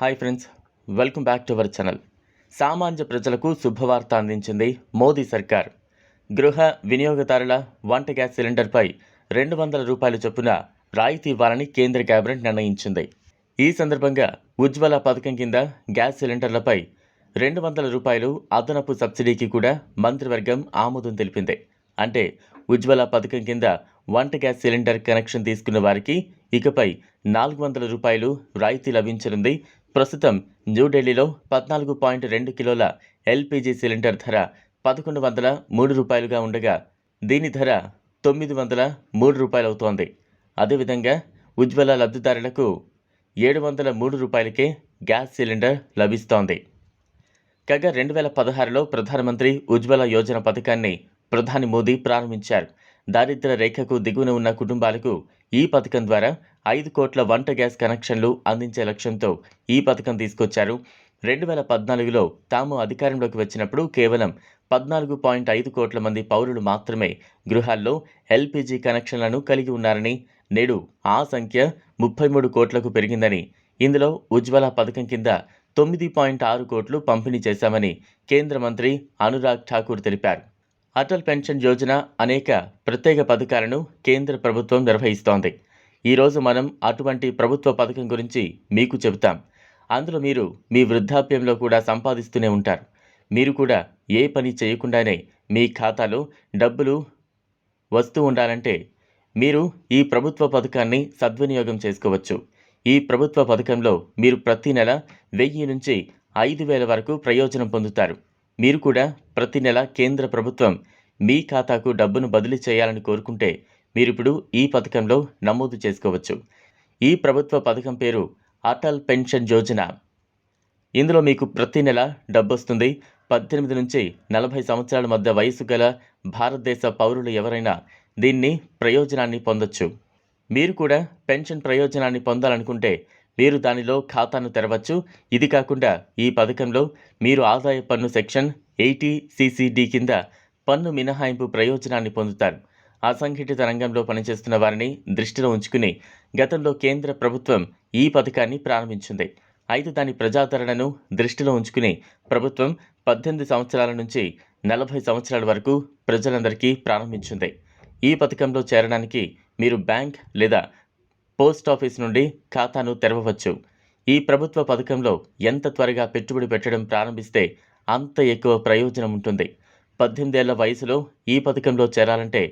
Hi friends welcome back to our channel. సామాన్య ప్రజలకు శుభవార్త అందించింది మోదీ సర్కార్. గృహ వినియోగదారుల వంట గ్యాస్ సిలిండర్పై రెండు వందల రూపాయల చొప్పున రాయితీ ఇవ్వాలని కేంద్ర కేబినెట్ నిర్ణయించింది. ఈ సందర్భంగా ఉజ్వల పథకం కింద గ్యాస్ సిలిండర్లపై రెండు వందల రూపాయలు అదనపు సబ్సిడీకి కూడా మంత్రివర్గం ఆమోదం తెలిపింది. అంటే ఉజ్వల పథకం కింద వంట గ్యాస్ సిలిండర్ కనెక్షన్ తీసుకున్న వారికి ఇకపై నాలుగు వందల రూపాయలు రాయితీ లభించనుంది ప్రస్తుతం న్యూఢిల్లీలో పద్నాలుగు పాయింట్ రెండు కిలోల ఎల్పిజి సిలిండర్ ధర పదకొండు వందల మూడు రూపాయలుగా ఉండగా దీని ధర తొమ్మిది వందల మూడు రూపాయలు అవుతోంది అదేవిధంగా ఉజ్వల లబ్ధిదారులకు ఏడు వందల మూడు రూపాయలకే గ్యాస్ సిలిండర్ లభిస్తోంది. కాగా రెండు వేల పదహారులో ప్రధానమంత్రి ఉజ్వల యోజన పథకాన్ని ప్రధాని మోదీ ప్రారంభించారు. దారిద్ర్య రేఖకు దిగువన ఉన్న కుటుంబాలకు ఈ పథకం ద్వారా ఐదు కోట్ల వంట గ్యాస్ కనెక్షన్లు అందించే లక్ష్యంతో ఈ పథకం తీసుకొచ్చారు. రెండు వేల పద్నాలుగులో తాము అధికారంలోకి వచ్చినప్పుడు కేవలం పద్నాలుగు పాయింట్ ఐదు కోట్ల మంది పౌరులు మాత్రమే గృహాల్లో ఎల్పిజి కనెక్షన్లను కలిగి ఉన్నారని నేడు ఆ సంఖ్య ముప్పై మూడు కోట్లకు పెరిగిందని ఇందులో ఉజ్వల పథకం కింద తొమ్మిది పాయింట్ ఆరు కోట్లు పంపిణీ చేశామని కేంద్ర మంత్రి అనురాగ్ ఠాకూర్ తెలిపారు. అటల్ పెన్షన్ యోజన అనేక ప్రత్యేక పథకాలను కేంద్ర ప్రభుత్వం నిర్వహిస్తోంది. ఈరోజు మనం అటువంటి ప్రభుత్వ పథకం గురించి మీకు చెబుతాం. అందులో మీరు మీ వృద్ధాప్యంలో కూడా సంపాదిస్తూనే ఉంటారు. మీరు కూడా ఏ పని చేయకుండానే మీ ఖాతాలో డబ్బులు వస్తూ ఉండాలంటే మీరు ఈ ప్రభుత్వ పథకాన్ని సద్వినియోగం చేసుకోవచ్చు. ఈ ప్రభుత్వ పథకంలో మీరు ప్రతి నెల వెయ్యి నుంచి ఐదు వేల వరకు ప్రయోజనం పొందుతారు. మీరు కూడా ప్రతి నెల కేంద్ర ప్రభుత్వం మీ ఖాతాకు డబ్బును బదిలీ చేయాలని కోరుకుంటే మీరిప్పుడు ఈ పథకంలో నమోదు చేసుకోవచ్చు. ఈ ప్రభుత్వ పథకం పేరు అటల్ పెన్షన్ యోజన. ఇందులో మీకు ప్రతి నెల డబ్బు వస్తుంది పద్దెనిమిది నుంచి నలభై సంవత్సరాల మధ్య వయసు గల భారతదేశ పౌరులు ఎవరైనా దీన్ని ప్రయోజనాన్ని పొందొచ్చు. మీరు కూడా పెన్షన్ ప్రయోజనాన్ని పొందాలనుకుంటే మీరు దానిలో ఖాతాను తెరవచ్చు. ఇది కాకుండా ఈ పథకంలో మీరు ఆదాయ పన్ను సెక్షన్ ఎయిటీ సిసిడి కింద పన్ను మినహాయింపు ప్రయోజనాన్ని పొందుతారు. అసంఘటిత రంగంలో పనిచేస్తున్న వారిని దృష్టిలో ఉంచుకుని గతంలో కేంద్ర ప్రభుత్వం ఈ పథకాన్ని ప్రారంభించింది. అయితే దాని ప్రజాదరణను దృష్టిలో ఉంచుకుని ప్రభుత్వం పద్దెనిమిది సంవత్సరాల నుంచి నలభై సంవత్సరాల వరకు ప్రజలందరికీ ప్రారంభించింది. ఈ పథకంలో చేరడానికి మీరు బ్యాంక్ లేదా పోస్ట్ ఆఫీస్ నుండి ఖాతాను తెరవవచ్చు. ఈ ప్రభుత్వ పథకంలో ఎంత త్వరగా పెట్టుబడి పెట్టడం ప్రారంభిస్తే అంత ఎక్కువ ప్రయోజనం ఉంటుంది. పద్దెనిమిదేళ్ళ వయసులో ఈ పథకంలో చేరాలంటే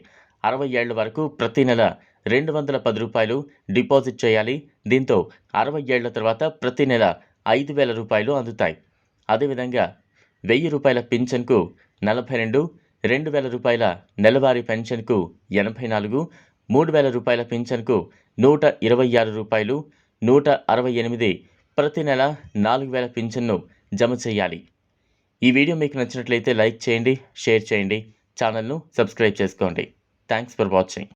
అరవై ఏళ్ళ వరకు ప్రతి నెల రెండు వందల పది రూపాయలు డిపాజిట్ చేయాలి. దీంతో అరవై ఏళ్ళ తర్వాత ప్రతి నెల ఐదు వేల రూపాయలు అందుతాయి. అదేవిధంగా వెయ్యి రూపాయల పింఛన్కు నలభై రెండు రెండు వేల రూపాయల నెలవారీ పెన్షన్కు ఎనభై నాలుగు మూడు వేల రూపాయల పింఛన్కు నూట ఇరవై ఆరు రూపాయలు నూట అరవై ఎనిమిది ప్రతి నెల నాలుగు వేల పింఛన్ను జమ చేయాలి. ఈ వీడియో మీకు నచ్చినట్లయితే లైక్ చేయండి షేర్ చేయండి ఛానల్ను సబ్స్క్రైబ్ చేసుకోండి. Thanks for watching.